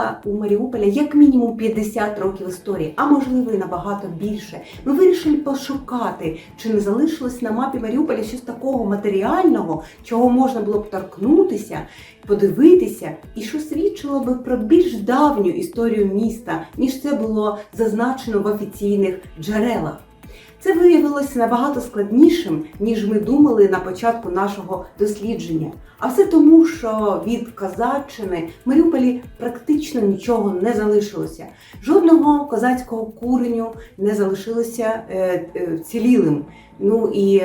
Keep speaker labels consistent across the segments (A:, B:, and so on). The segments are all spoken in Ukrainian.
A: була у Маріуполя як мінімум 50 років історії, а можливо і набагато більше. Ми вирішили пошукати, чи не залишилось на мапі Маріуполя щось такого матеріального, чого можна було б торкнутися, подивитися, і що свідчило би про більш давню історію міста, ніж це було зазначено в офіційних джерелах. Це виявилося набагато складнішим, ніж ми думали на початку нашого дослідження. А все тому, що від Козаччини в Маріуполі практично нічого не залишилося. Жодного козацького куреню не залишилося е, е, цілілим. Ну і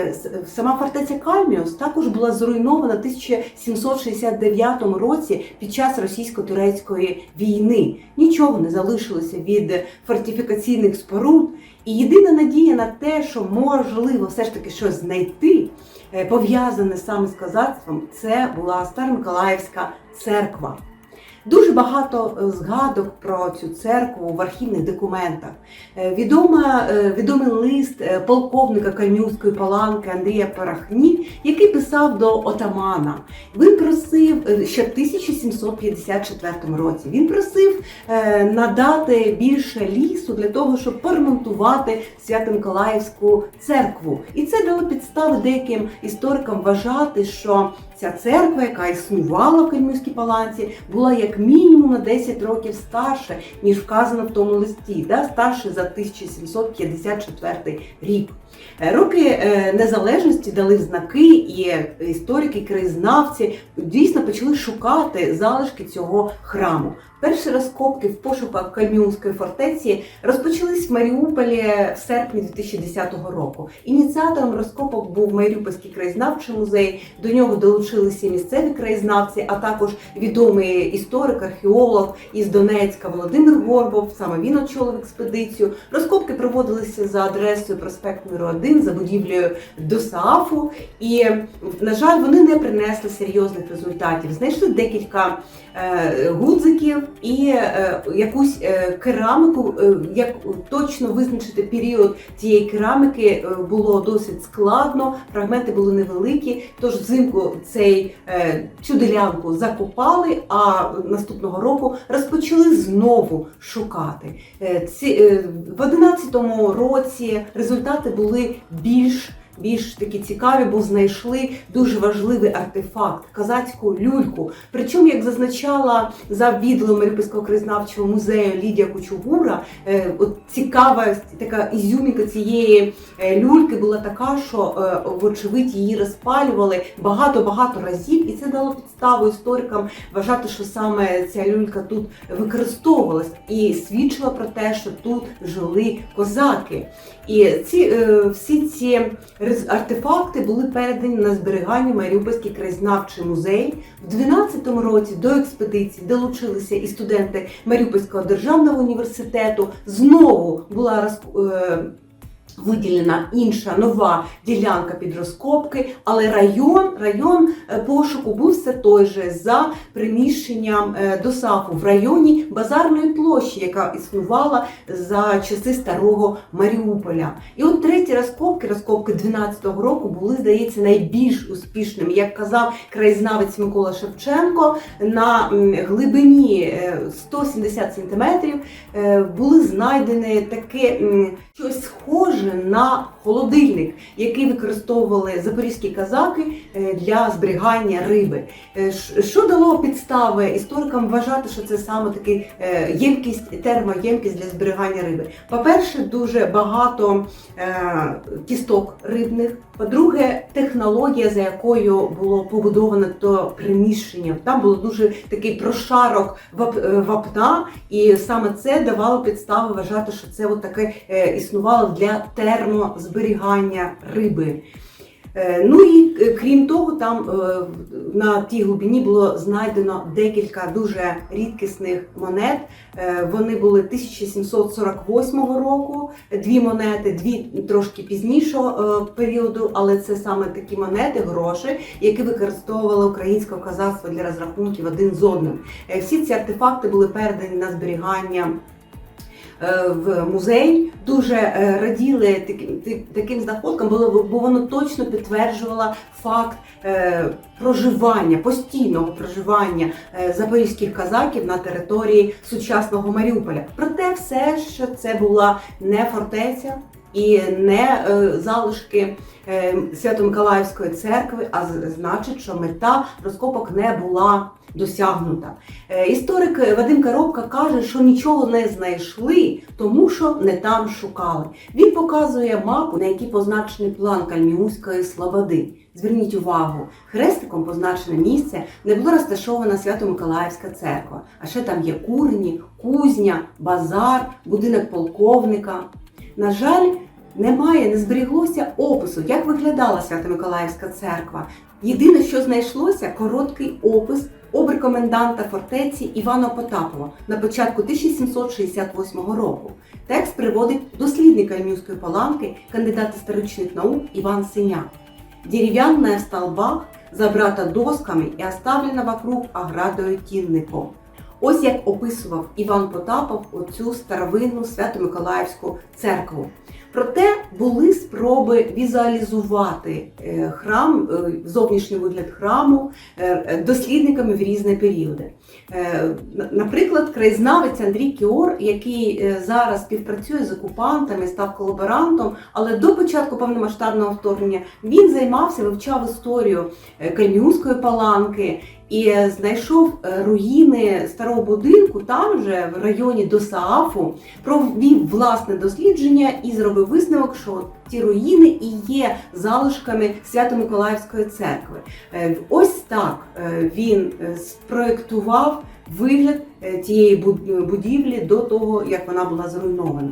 A: сама фортеця Кальміус також була зруйнована в 1769 році під час російсько-турецької війни. Нічого не залишилося від фортифікаційних споруд. І єдина надія на те, що можливо все ж таки щось знайти, е, пов'язане саме з козацтвом, це була Старомиколаївська церква. Дуже багато е, згадок про цю церкву в архівних документах. Е, Відома, е, відомий лист полковника Кальмівської паланки Андрія Парахні, який писав до отамана. Він просив ще в 1754 році. Він просив надати більше лісу для того, щоб поремонтувати Свято-Миколаївську церкву. І це дало підстави деяким історикам вважати, що ця церква, яка існувала в Кальмівській паланці, була як мінімум на 10 років старше, ніж вказано в тому листі, да? старше за 1754 рік. Е, Роки е, незалежності дали знаки, і історики, краєзнавці дійсно почали шукати залишки цього храму. Перші розкопки в пошуках Кальміумської фортеці розпочались в Маріуполі в серпні 2010 року. Ініціатором розкопок був Маріупольський краєзнавчий музей. До нього долучилися місцеві краєзнавці, а також відомий історик, археолог із Донецька Володимир Горбов. Саме він очолив експедицію. Розкопки проводилися за адресою проспект Миру 1 за будівлею ДОСААФу. І, на жаль, вони не принесли серйозних результатів. Знайшли декілька е, гудзиків і е, якусь е, кераміку. Е, як точно визначити період цієї кераміки е, було досить складно. Фрагменти були невеликі. Тож взимку цей цю ділянку закопали, а наступного року розпочали знову шукати. Е, ці, е, в 11-му році результати були більш більш такі цікаві, бо знайшли дуже важливий артефакт казацьку люльку. Причому, як зазначала за відділом Маріупольського краєзнавчого музею Лідія Кучугура, е, от цікава така ізюмінка цієї е, люльки була така, що е, вочевидь її розпалювали багато-багато разів, і це дало підставу історикам вважати, що саме ця люлька тут використовувалась і свідчила про те, що тут жили козаки. І ці всі ці артефакти були передані на зберігання Маріупольський краєзнавчий музей. В 12-му році до експедиції долучилися і студенти Маріупольського державного університету. Знову була роз, е, виділена інша нова ділянка під розкопки, але район, район е, пошуку був все той же за приміщенням е, ДОСАФу в районі базарної площі, яка існувала за часи старого Маріуполя. І от треті розкопки, розкопки 12-го року, були, здається, найбільш успішними. Як казав краєзнавець Микола Шевченко, на глибині е, 170 сантиметрів е, були знайдені таке щось схоже на холодильник, який використовували запорізькі казаки е, для зберігання риби. Е, Що дало підстави історикам вважати, що це саме такий е, ємкість, термоємкість для зберігання риби? По-перше, дуже багато кісток рибних. По-друге, технологія, за якою було побудовано то приміщення. Там було дуже такий прошарок вапна, і саме це давало підстави вважати, що це от таке існувало для термозберігання риби. Е, Ну і е, крім того, там е, на тій глибині було знайдено декілька дуже рідкісних монет. Вони були 1748 року, дві монети, дві трошки пізнішого періоду, але це саме такі монети, гроші, які використовувало українське казацтво для розрахунків один з одним. Всі ці артефакти були передані на зберігання в музей, дуже е, раділи таким, знаходкам, бо, воно точно підтверджувало факт е, проживання, постійного проживання е, запорізьких казаків на території сучасного Маріуполя. Проте все, що це була не фортеця і не е, залишки е, Свято-Миколаївської церкви, а значить, що мета розкопок не була досягнута. Е, Історик Вадим Коробка каже, що нічого не знайшли, тому що не там шукали. Він показує мапу, на якій позначений план Кальміуської Слободи. Зверніть увагу, хрестиком позначене місце, де була розташована Свято-Миколаївська церква. А ще там є курені, кузня, базар, будинок полковника. На жаль, немає, не зберіглося опису, як виглядала Свято-Миколаївська церква. Єдине, що знайшлося, короткий опис оберкоменданта фортеці Івана Потапова на початку 1768 року. Текст приводить дослідник Кальмівської паланки, кандидат історичних наук Иван Синяк. Деревянная в столбах забрата досками і оставлена вокруг оградою тінником. Ось як описував Іван Потапов оцю старовинну Свято-Миколаївську церкву. Проте були спроби візуалізувати е, храм, е, зовнішній вигляд храму е, дослідниками в різні періоди. Наприклад, краєзнавець Андрій Кіор, який зараз співпрацює з окупантами, став колаборантом, але до початку повномасштабного вторгнення він займався, вивчав історію Кальміуської паланки і знайшов е, руїни старого будинку там же в районі Досаафу, провів власне дослідження і зробив висновок, що ті руїни і є залишками Свято-Миколаївської церкви. Е, Ось так е, він спроектував вигляд тієї будівлі до того, як вона була зруйнована.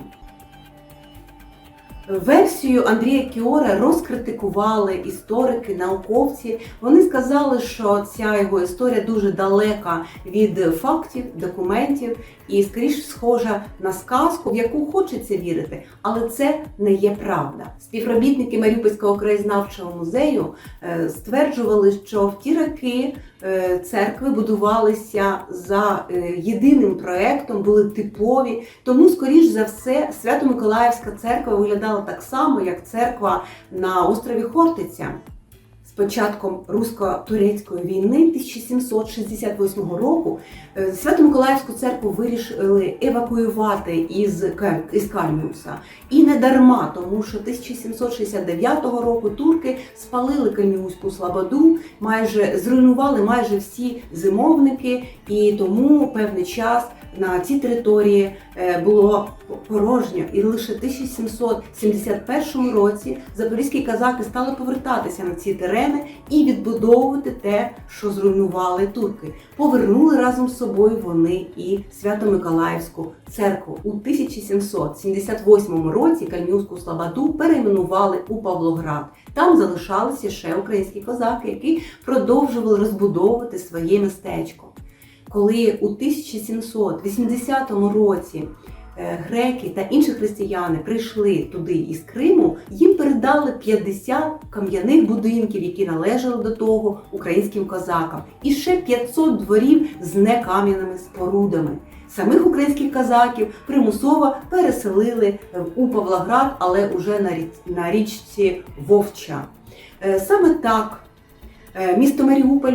A: Версію Андрія Кіора розкритикували історики, науковці. Вони сказали, що ця його історія дуже далека від фактів, документів і скоріш схожа на сказку, в яку хочеться вірити, але це не є правда. Співробітники Маріупольського краєзнавчого музею е, стверджували, що в ті роки е, церкви будувалися за е, єдиним проектом, були типові. Тому, скоріш за все, Свято-Миколаївська церква виглядала так само, як церква на острові Хортиця. З початком русько-турецької війни 1768 року е, Свято-Миколаївську церкву вирішили евакуювати із, із Кальміуса. І не дарма, тому що 1769 року турки спалили Кальміуську слободу, майже зруйнували майже всі зимовники, і тому певний час на цій території е, було порожньо. І лише в 1771 році запорізькі казаки стали повертатися на ці терени і відбудовувати те, що зруйнували турки. Повернули разом з собою вони і Свято-Миколаївську церкву. У 1778 році Кальмівську Слободу перейменували у Павлоград. Там залишалися ще українські козаки, які продовжували розбудовувати своє містечко. Коли у 1780 році е, греки та інші християни прийшли туди із Криму, їм передали 50 кам'яних будинків, які належали до того українським козакам, і ще 500 дворів з некам'яними спорудами. Самих українських казаків примусово переселили у Павлоград, але уже на річці Вовча. Е, Саме так Місто Маріуполь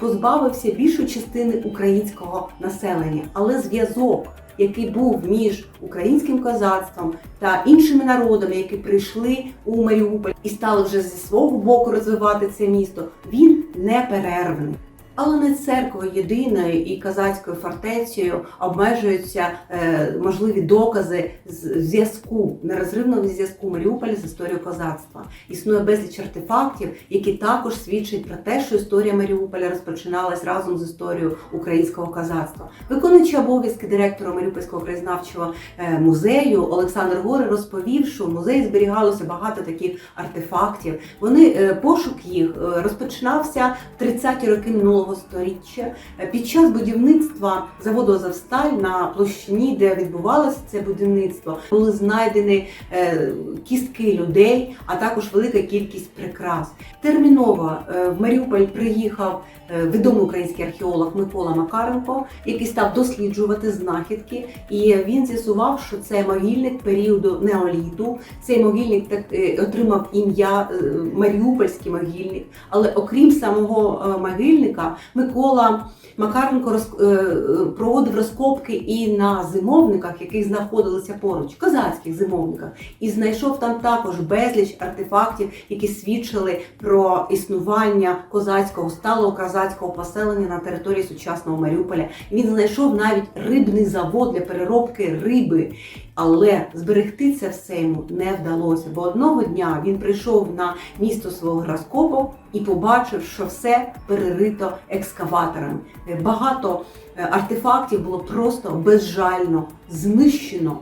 A: позбавився більшої частини українського населення, але зв'язок, який був між українським козацтвом та іншими народами, які прийшли у Маріуполь і стали вже зі свого боку розвивати це місто, він неперервний. Але не церквою єдиною і казацькою фортецею обмежуються е, можливі докази зв'язку, нерозривного зв'язку Маріуполя з історією козацтва. Існує безліч артефактів, які також свідчать про те, що історія Маріуполя розпочиналась разом з історією українського козацтва. Виконуючи обов'язки директора Маріупольського краєзнавчого е, музею Олександр Горе розповів, що в музеї зберігалося багато таких артефактів. Вони е, пошук їх е, розпочинався в 30-ті роки минулого минулого сторіччя. Е, Під час будівництва заводу Азовсталь на площині, де відбувалося це будівництво, були знайдені е, кістки людей, а також велика кількість прикрас. Терміново е, в Маріуполь приїхав відомий український археолог Микола Макаренко, який став досліджувати знахідки, і він з'ясував, що це могильник періоду неоліту. Цей могильник так отримав ім'я Маріупольський могильник. Але окрім самого могильника, Микола Макаренко роз- е, проводив розкопки і на зимовниках, які знаходилися поруч, козацьких зимовниках, і знайшов там також безліч артефактів, які свідчили про існування козацького сталого козацького поселення на території сучасного Маріуполя. Він знайшов навіть рибний завод для переробки риби. Але зберегти це все йому не вдалося, бо одного дня він прийшов на місто свого розкопу і побачив, що все перерито екскаваторами. Е, Багато е, артефактів було просто безжально знищено.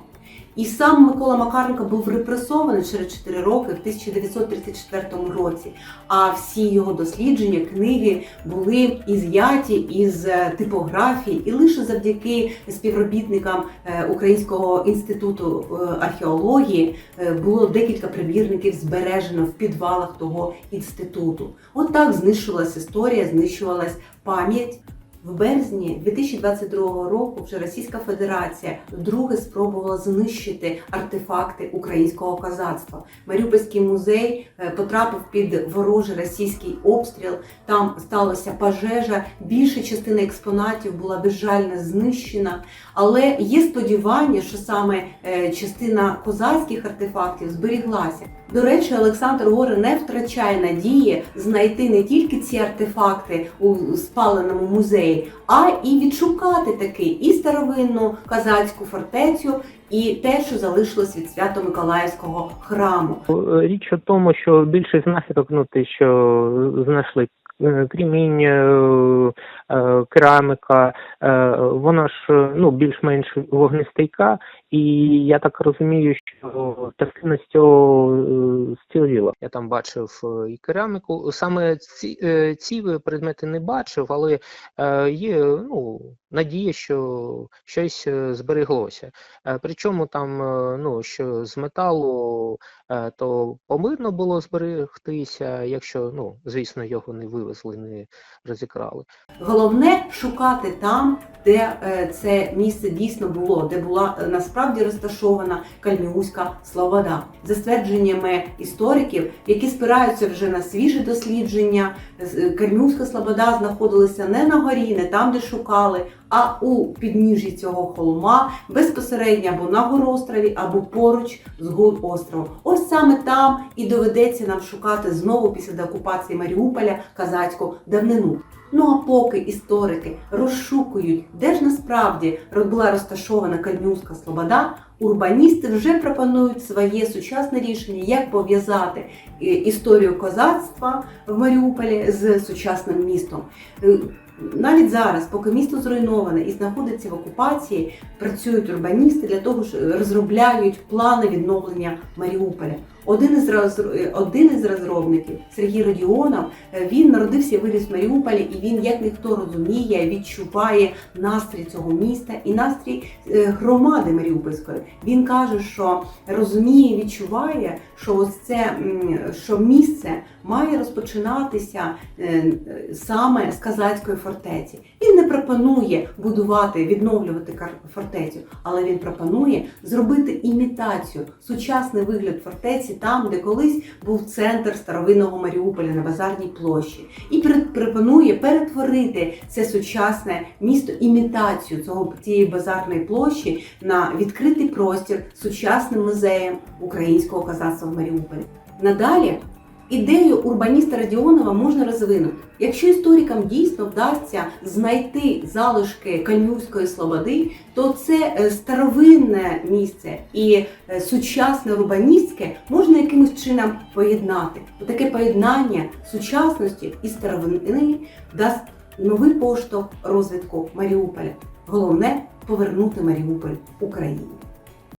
A: І сам Микола Макаренко був репресований через 4 роки в 1934 році. А всі його дослідження, книги були із'яті із е, типографії, і лише завдяки співробітникам е, Українського інституту е, археології було декілька примірників збережено в підвалах того інституту. От так знищувалась історія, знищувалась пам'ять. В березні 2022 року вже Російська Федерація вдруге спробувала знищити артефакти українського козацтва. Маріупольський музей е, потрапив під ворожий російський обстріл. Там сталася пожежа. Більша частина експонатів була безжально знищена. Але є сподівання, що саме е, частина козацьких артефактів зберіглася. До речі, Олександр Гори не втрачає надії знайти не тільки ці артефакти у спаленому музеї, а і відшукати таки і старовинну казацьку фортецю, і те, що залишилось від Свято-Миколаївського храму.
B: Річ у тому, що більшість знахідок, ну те, що знайшли е, кремінь, е, е, кераміка, вона ж ну більш-менш вогнестійка, і я так розумію, що частина з цього стіліла. Я там бачив і кераміку. Саме ці, ці предмети не бачив, але є ну надія, що щось е, збереглося. Е, Причому там, е, ну, що з металу, то помирно було зберегтися, якщо, ну, звісно, його не вивезли, не розікрали.
A: Головне шукати там, де це місце дійсно було, де була насправді розташована Кальміуська Слобода. За ствердженнями істориків, які спираються вже на свіжі дослідження, Кальміуська Слобода знаходилася не на горі, не там, де шукали, а у підніжжі цього холма, безпосередньо або на горострові, або поруч з гор островом. Ось саме там і доведеться нам шукати знову після деокупації Маріуполя казацьку давнину. Ну а поки історики розшукують, де ж насправді була розташована Кальмюська Слобода, урбаністи вже пропонують своє сучасне рішення, як пов'язати е, історію козацтва в Маріуполі з сучасним містом. Навіть зараз, поки місто зруйноване і знаходиться в окупації, працюють урбаністи для того, що розробляють плани відновлення Маріуполя. Один із роз- один із розробників Сергій Родіонов Е, Він народився і виріс в Маріуполі, і він як ніхто розуміє, відчуває настрій цього міста і настрій е, громади Маріупольської. Він каже, що розуміє, відчуває, що ось це що місце має розпочинатися е, е, саме з казацької фортеці. Пропонує будувати, відновлювати фортецю, але він пропонує зробити імітацію, сучасний вигляд фортеці там, де колись був центр старовинного Маріуполя на базарній площі, і пропонує перетворити це сучасне місто імітацію цього цієї базарної площі на відкритий простір сучасним музеєм українського казацтва в Маріуполі. Надалі ідею урбаніста Радіонова можна розвинути. Якщо історикам дійсно вдасться знайти залишки Кальмюської слободи, то це е, старовинне місце і е, сучасне урбаністське можна якимось чином поєднати. Таке поєднання сучасності і старовини дасть новий поштовх розвитку Маріуполя. Головне повернути Маріуполь Україні.